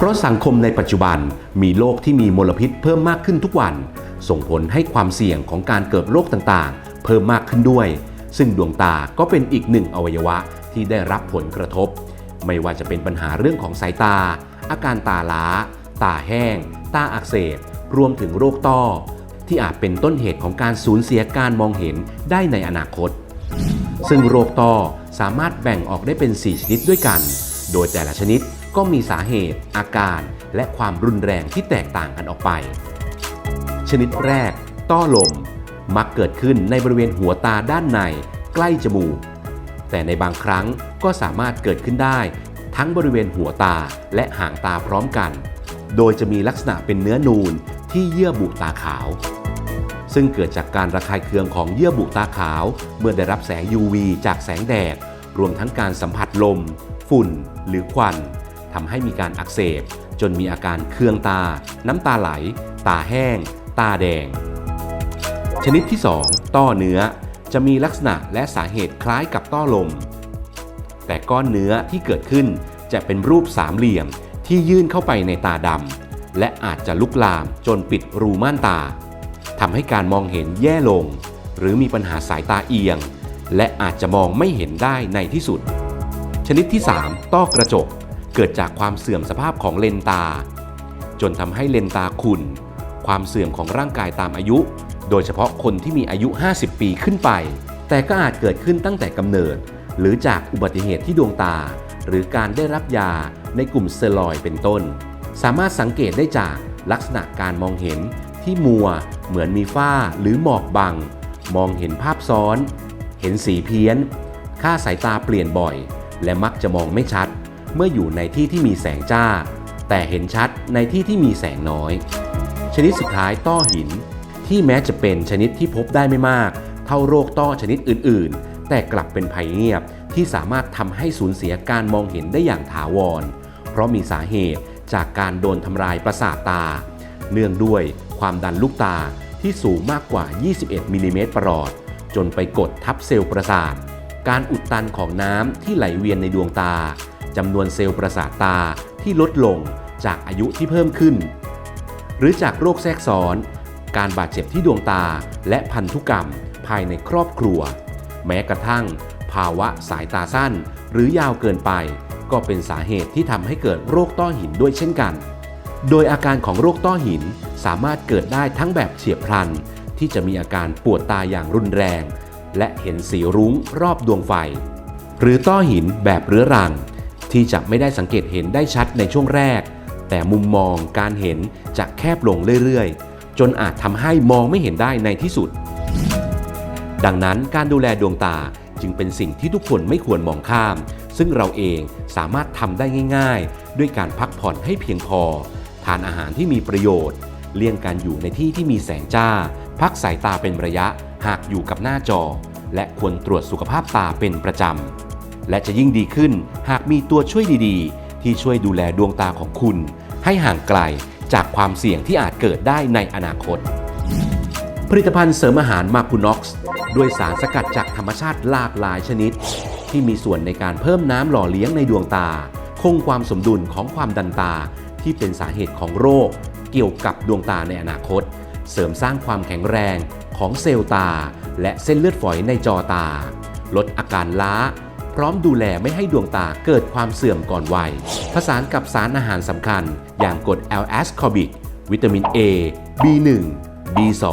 เพราะสังคมในปัจจุบันมีโรคที่มีมลพิษเพิ่มมากขึ้นทุกวัน ส่งผลให้ความเสี่ยงของการเกิดโรคต่างๆ เพิ่มมากขึ้นด้วย ซึ่งดวงตาก็เป็นอีกหนึ่งอวัยวะที่ได้รับผลกระทบ ไม่ว่าจะเป็นปัญหาเรื่องของสายตา อาการตาล้า ตาแห้ง ตาอักเสบ รวมถึงโรคต้อ ที่อาจเป็นต้นเหตุของการสูญเสียการมองเห็นได้ในอนาคต ซึ่งโรคต้อสามารถแบ่งออกได้เป็น 4 ชนิดด้วยกัน โดยแต่ละชนิด ก็มีสาเหตุ อาการ และความรุนแรงที่แตกต่างกันออกไป ชนิดแรก ต้อลม มักเกิดขึ้นในบริเวณหัวตาด้านใน ใกล้จมูก แต่ในบางครั้งก็สามารถเกิดขึ้นได้ ทั้งบริเวณหัวตาและหางตาพร้อมกัน โดยจะมีลักษณะเป็นเนื้อนูนที่เยื่อบุตาขาว ซึ่งเกิดจากการระคายเคืองของเยื่อบุตาขาว เมื่อได้รับแสง UV จากแสงแดด รวมทั้งการสัมผัสลม ฝุ่น หรือควัน ทำให้มีการอักเสบ จนมีอาการเคืองตา น้ำตาไหล ตาแห้ง ตาแดง ชนิดที่ 2 ต้อเนื้อจะมีลักษณะและสาเหตุคล้ายกับต้อลม แต่ก้อนเนื้อที่เกิดขึ้นจะเป็นรูปสามเหลี่ยมที่ยื่นเข้าไปในตาดำและอาจจะลุกลามจนปิดรูม่านตาทำให้การมองเห็นแย่ลง หรือมีปัญหาสายตาเอียง และอาจจะมองไม่เห็นได้ในที่สุด ชนิดที่ 3 ต้อกระจก เกิดจากความเสื่อมสภาพของเลนตา จนทำให้เลนตาขุ่น ความเสื่อมของร่างกายตามอายุ โดยเฉพาะคนที่มีอายุ 50 ปีขึ้นไป แต่ก็อาจเกิดขึ้นตั้งแต่กำเนิด หรือจากอุบัติเหตุที่ดวงตา หรือการได้รับยาในกลุ่มเซลอยเป็นต้น สามารถสังเกตได้จากลักษณะการมองเห็นที่มัว เหมือนมีฝ้าหรือหมอกบัง มองเห็นภาพซ้อน เห็นสีเพี้ยน ค่าสายตาเปลี่ยนบ่อย และมักจะมองไม่ชัด เมื่ออยู่ในที่ที่มีแสงจ้า แต่เห็นชัดในที่ที่มีแสงน้อย ชนิดสุดท้ายต้อหิน ที่แม้จะเป็นชนิดที่พบได้ไม่มาก เท่าโรคต้อชนิดอื่น ๆ แต่กลับเป็นภัยเงียบที่สามารถทำให้สูญเสียการมองเห็นได้อย่างถาวร เพราะมีสาเหตุจากการโดนทำลายประสาทตา เนื่องด้วยความดันลูกตาที่สูงมากกว่า 21มิลลิเมตรประหลอด จนไปกดทับเซลล์ประสาท การอุดตันของน้ำที่ไหลเวียนในดวงตา จำนวนเซลล์ประสาทตาที่ลดลงจากอายุที่เพิ่มขึ้น หรือจากโรคแทรกซ้อน การบาดเจ็บที่ดวงตาและพันธุกรรมภายในครอบครัว แม้กระทั่ง ภาวะสายตาสั้นหรือยาวเกินไป ก็เป็นสาเหตุที่ทำให้เกิดโรคต้อหินด้วยเช่นกัน โดยอาการของโรคต้อหินสามารถเกิดได้ทั้งแบบเฉียบพลัน ที่จะมีอาการปวดตาอย่างรุนแรง และเห็นสีรุ้งรอบดวงไฟ หรือต้อหินแบบเรื้อรัง ที่จะไม่ได้สังเกตเห็นได้ชัดในช่วงแรก แต่มุมมองการเห็นจะแคบลงเรื่อยๆ จนอาจทำให้มองไม่เห็นได้ในที่สุด ดังนั้นการดูแลดวงตาจึงเป็นสิ่งที่ทุกคนไม่ควรมองข้าม ซึ่งเราเองสามารถทำได้ง่าย ๆ ด้วยการพักผ่อนให้เพียงพอ ทานอาหารที่มีประโยชน์ เลี่ยงการอยู่ในที่ที่มีแสงจ้า พักสายตาเป็นระยะหากอยู่กับหน้าจอ และควรตรวจสุขภาพตาเป็นประจำ และจะยิ่งดีขึ้นหากมีตัวช่วยดีๆ ที่ช่วยดูแลดวงตาของคุณ ให้ห่างไกลจากความเสี่ยงที่อาจเกิดได้ในอนาคต ผลิตภัณฑ์เสริมอาหารมาคูน็อกซ์ด้วยสารสกัดจากธรรมชาติหลากหลายชนิด ที่มีส่วนในการเพิ่มน้ำหล่อเลี้ยงในดวงตา คงความสมดุลของความดันตา ที่เป็นสาเหตุของโรค เกี่ยวกับดวงตาในอนาคต เสริมสร้างความแข็งแรงของเซลล์ตา และเส้นเลือดฝอยในจอตา ลดอาการล้า พร้อมดูแลไม่ให้ดวงตาเกิดความเสื่อมก่อนวัย ผสานกับสารอาหารสำคัญ อย่างกรด l s c o r b i c วิตามิน A B1 B2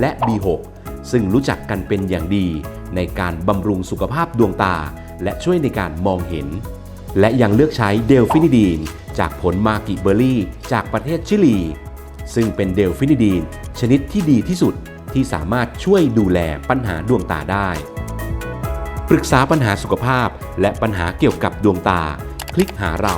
และ B6 ซึ่งรู้จักกันเป็นอย่างดี ในการบำรุงสุขภาพดวงตา และช่วยในการมองเห็น และยังเลือกใช้เดลฟินิดีน จากผลมากิเบอร์รี่ จากประเทศชิลี ซึ่งเป็นเดลฟินิดีน ชนิดที่ดีที่สุดที่สามารถช่วยดูแลปัญหาดวงตาได้ ปรึกษาปัญหาสุขภาพ และปัญหาเกี่ยวกับดวงตา คลิกหาเรา